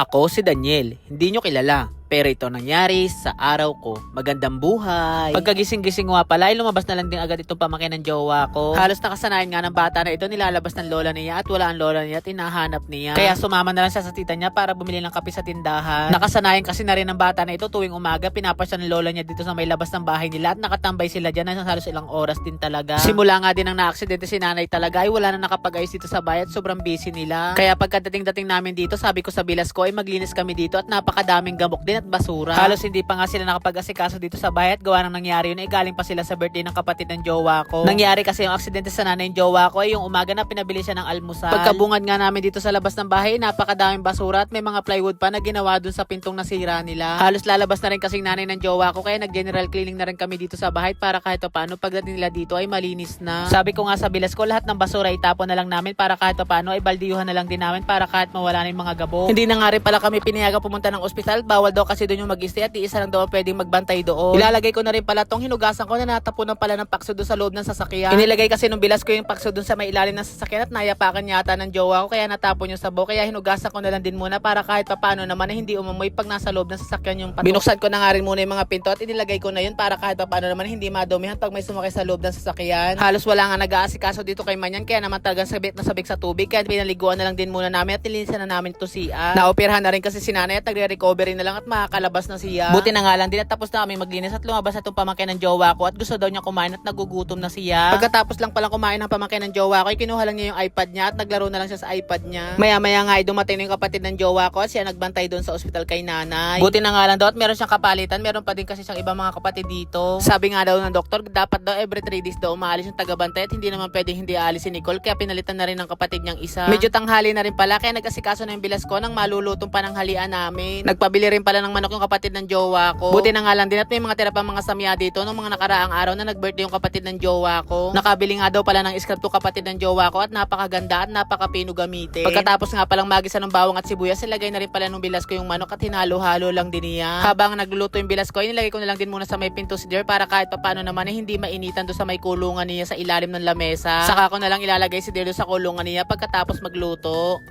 Ako si Daniel, hindi nyo kilala. Pero ito nangyari sa araw ko. Magandang buhay. Pagkagising-gising nga pala, ay lumabas na lang din agad itong pamakin ng jowa ko. Halos nakasanayan nga ng bata na ito, nilalabas ng lola niya at wala ang lola niya at hinahanap niya. Kaya sumama na lang siya sa tita niya para bumili ng kape sa tindahan. Nakasanayan kasi na rin ng bata na ito tuwing umaga, pinapasya ng lola niya dito sa may labas ng bahay nila at nakatambay sila dyan na halos ilang oras din talaga. Simula nga din ang na-aksidente si nanay talaga ay wala na nakapag-ayos dito sa bahay at sobrang busy nila. Kaya pagkadating-dating namin dito, sabi ko sa bilas ko ay maglinis kami dito at napakadaming gamok din at basura. Halos hindi pa nga sila nakapag-asikaso dito sa bahay at gawa nang nangyari yun ay galing pa sila sa birthday ng kapatid ng jowa ko. Nangyari kasi yung aksidente sa nanay ng jowa ko ay yung umaga na pinabili siya ng almusal. Pagkabungad nga namin dito sa labas ng bahay, napakadaming basura at may mga plywood pa na ginawa dun sa pintong nasira nila. Halos lalabas na rin kasing nanay ng jowa ko kaya nag-general cleaning na rin kami dito sa bahay para kahit pa paano pagdating nila dito ay malinis na. Sabi ko nga sa bilas ko, lahat ng basura itapon na lang namin para kahit pa paano ay baldiyuhan na lang din namin para kahit mawala na yung mga gabong. Hindi na nga rin pala kami pinayaga pumunta ng ospital, bawal daw kasi doon yung mag-stay at isa lang daw pwedeng magbantay doon. Ilalagay ko na rin pala tong hinugasan ko na natapunan pala ng pakso doon sa loob ng sasakyan. Inilagay kasi nung bilas ko yung pakso doon sa may ilalim ng sasakyan at nayapakan yata ng jowa ko kaya natapon yung sabo kaya hinugasan ko na lang din muna para kahit pa paano naman ay hindi umumoy pag nasa loob ng sasakyan yung patok. Binuksan ko na nga rin muna yung mga pinto at inilagay ko na yun para kahit pa paano naman hindi madumihan pag may sumakay sa loob ng sasakyan. Halos wala nga nag-aasikaso dito kay Manyan kaya naman talagang sabik na sabik sa tubig kaya pinaliguan na lang din muna namin at nilinisan na namin ito siya. Naoperahan na rin kasi si nanay at nagre-recovery na lang at makakalabas na siya. Buti na nga lang din at tapos na kami maglinis at lumabas na itong pamangkin ng jowa ko at gusto daw niya kumain at nagugutom na siya. Pagkatapos lang palang kumain ng pamangkin ng jowa ko, ay kinuha lang niya yung iPad niya at naglaro na lang siya sa iPad niya. Maya-maya nga ay dumating na yung kapatid ng jowa ko at siya nagbantay doon sa ospital kay nanay. Buti na nga lang daw at meron siyang kapalitan, meron pa din kasi siyang ibang mga kapatid dito. Sabi nga daw ng doktor, dapat daw every 3 days daw umaalis yung tagabantay at hindi naman pwedeng hindi aalis si Nicole kaya pinalitan na rin ng kapatid niyang isa. Medyo tanghali na rin pala kaya nag-asikaso na yung bilas ko nang malulutong pananghalian namin. Nagpabili rin pala ng manok yung kapatid ng jowa ko. Buti na nga lang din at may mga tira pa mga samya dito nung mga nakaraang araw na nag-birthday yung kapatid ng jowa ko. Nakabili nga daw pala ng scrap kapatid ng jowa ko at napakaganda at napakapino gamitin. Pagkatapos nga palang magisa ng bawang at sibuyas, ilagay na rin pala nung bilas ko yung manok at hinalo-halo lang din niya. Habang nagluluto yung bilas ko, inilagay ko na lang din muna sa may pinto si Dear para kahit papano naman eh, hindi mainitan do sa may kulungan niya sa ilalim ng lamesa. Saka ko na lang ilalagay si Dear doon sa kulungan niya pagkatapos magluto.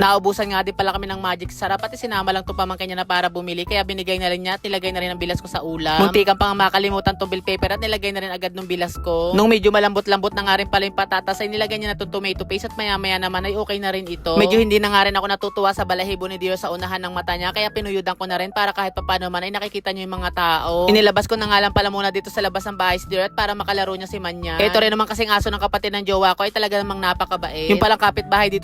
Naubusan nga din pala kami ng magic sarap at sinama lang itong pamangkin niya na para bumili kaya binigay na rin niya at nilagay na rin ang bilas ko sa ulam. Muntikan pa nga makalimutan tong bill paper at nilagay na rin agad ng bilas ko. Nung medyo malambot-lambot na nga rin pala yung patatas ay nilagay niya na itong tomato paste at maya-maya naman ay okay na rin ito. Medyo hindi na nga rin ako natutuwa sa balahibo ni Dio sa unahan ng mata niya kaya pinuyudan ko na rin para kahit papano man ay nakikita niyo yung mga tao. Inilabas ko na nga lang pala muna dito sa labas ng bahay si Dio at para makalaro niya si Manya. Ito rin naman kasing aso ng kapatid ng jowa ko ay talaga namang napakabait. Yung palang kapitbahay dito